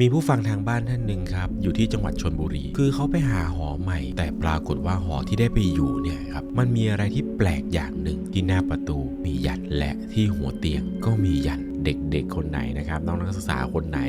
มีผู้ฟังทางบ้านท่านหนึ่งครับ อยู่ที่จังหวัดชนบุรี คือเขาไปหาหอใหม่ แต่ปรากฏว่าหอที่ได้ไปอยู่เนี่ยครับมันมีอะไรที่แปลกอย่างหนึ่งที่หน้าประตูมียันและที่หัวเตียงก็มียันเด็กๆคนไหนนะครับน้องนักศึกษาคนไหน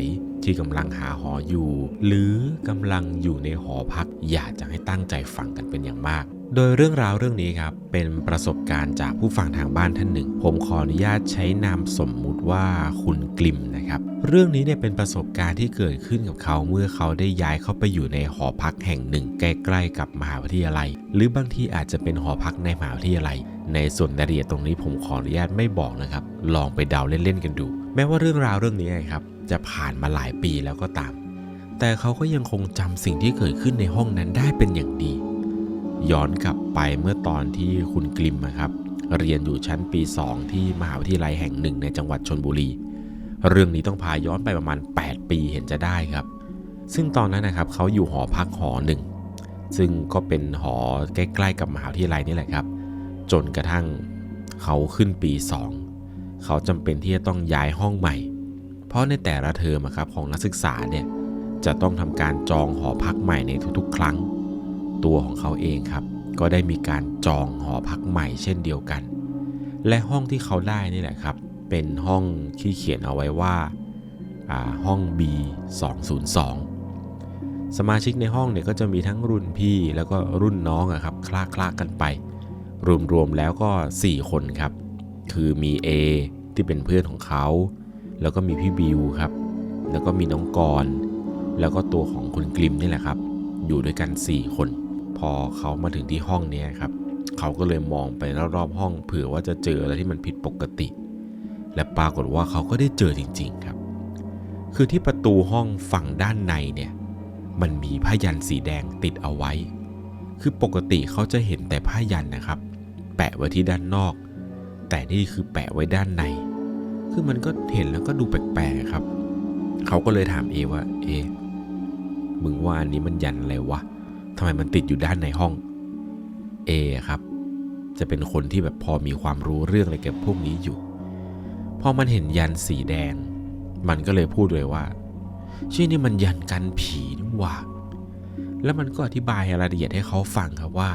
ที่กำลังหาหออยู่ หรือกำลังอยู่ในหอพัก อยากจะให้ตั้งใจฟังกันเป็นอย่างมาก โดยเรื่องราวเรื่องนี้ครับ เป็นประสบการณ์จากผู้ฟังทางบ้านท่านหนึ่ง ผมขออนุญาตใช้นามสมมุติว่าคุณกลิมนะครับ เรื่องนี้เนี่ยเป็นประสบการณ์ที่เกิดขึ้นกับเขาเมื่อเขาได้ย้ายเข้าไปอยู่ในหอพักแห่งหนึ่ง ใกล้ๆกับมหาวิทยาลัย หรือบางทีอาจจะเป็นหอพักในมหาวิทยาลัย ในส่วนรายละเอียดตรงนี้ผมขออนุญาตไม่บอกนะครับ ลองไปเดาเล่นๆกันดู แม้ว่าเรื่องราวเรื่องนี้ครับจะผ่านมาหลายปีแล้วก็ตาม แต่เขาก็ยังคงจำสิ่งที่เกิดขึ้นในห้องนั้นได้เป็นอย่างดี ย้อนกลับไปเมื่อตอนที่คุณกลิมนะครับ เรียนอยู่ชั้นปี 2 ที่มหาวิทยาลัยแห่งหนึ่งในจังหวัดชนบุรี เรื่องนี้ต้องพาย้อนไปประมาณ 8 ปีเห็นจะได้ครับ ซึ่งตอนนั้นนะครับเขาอยู่หอพักหอหนึ่ง ซึ่งก็เป็นหอใกล้ๆกับมหาวิทยาลัยนี่แหละครับ จนกระทั่งเขาขึ้นปี 2 เขาจำเป็นที่จะต้องย้ายห้องใหม่ เพราะในแต่ละเทอมครับของนักศึกษาเนี่ยจะต้องทำการจองหอพักใหม่ในทุกๆ ครั้ง ตัวของเขาเองครับ ก็ได้มีการจองหอพักใหม่เช่นเดียวกัน และห้องที่เขาได้นี่แหละครับ เป็นห้องที่เขียนเอาไว้ว่าอ่าห้อง B 202สมาชิกในห้องเนี่ยก็จะมีทั้งรุ่นพี่แล้วก็รุ่นน้องอะครับคลาคลากันไป รวมๆแล้วก็ 4 คนครับ คือมี A ที่เป็นเพื่อนของเขา แล้วก็มีพี่บิวครับ แล้วก็มีน้องกรแล้วก็ตัวของคุณกลิมนี่แหละครับ อยู่ด้วยกัน 4 คน พอเขามาถึงที่ห้องนี้ครับ เขาก็เลยมองไปรอบๆห้องเผื่อว่าจะเจออะไรที่มันผิดปกติ และปรากฏว่าเขาก็ได้เจอจริง ๆครับ คือที่ประตูห้องฝั่งด้านในเนี่ย มันมีผ้ายันสีแดงติดเอาไว้ คือปกติเขาจะเห็นแต่ผ้ายันนะครับ แปะไว้ที่ด้านนอก แต่นี่คือแปะไว้ด้านใน คือมันก็เห็นแล้วก็ดูแปลกๆครับ เขาก็เลยถามเอว่า เอมึงว่าอันนี้มันยันอะไรวะ ทำไมมันติดอยู่ด้านในห้องเอครับ จะเป็นคนที่แบบพอมีความรู้เรื่องอะไรเกี่ยวกับพวกนี้อยู่ พอมันเห็นยันสีแดง มันก็เลยพูดเลยว่า ชื่อนี่มันยันกันผีนี่หว่า แล้วมันก็อธิบายรายละเอียดให้เขาฟังครับว่า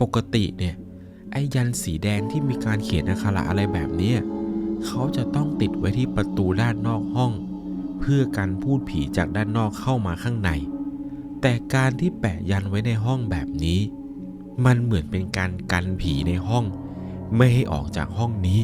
ปกติเนี่ยไอ้ยันสีแดงที่มีการเขียนอักขระอะไรแบบนี้เขาจะต้องติดไว้ที่ประตูด้านนอกห้อง เพื่อกันพูดผีจากด้านนอกเข้ามาข้างใน แต่การที่แปะยันไว้ในห้องแบบนี้ มันเหมือนเป็นการกันผีในห้อง ไม่ให้ออกจากห้องนี้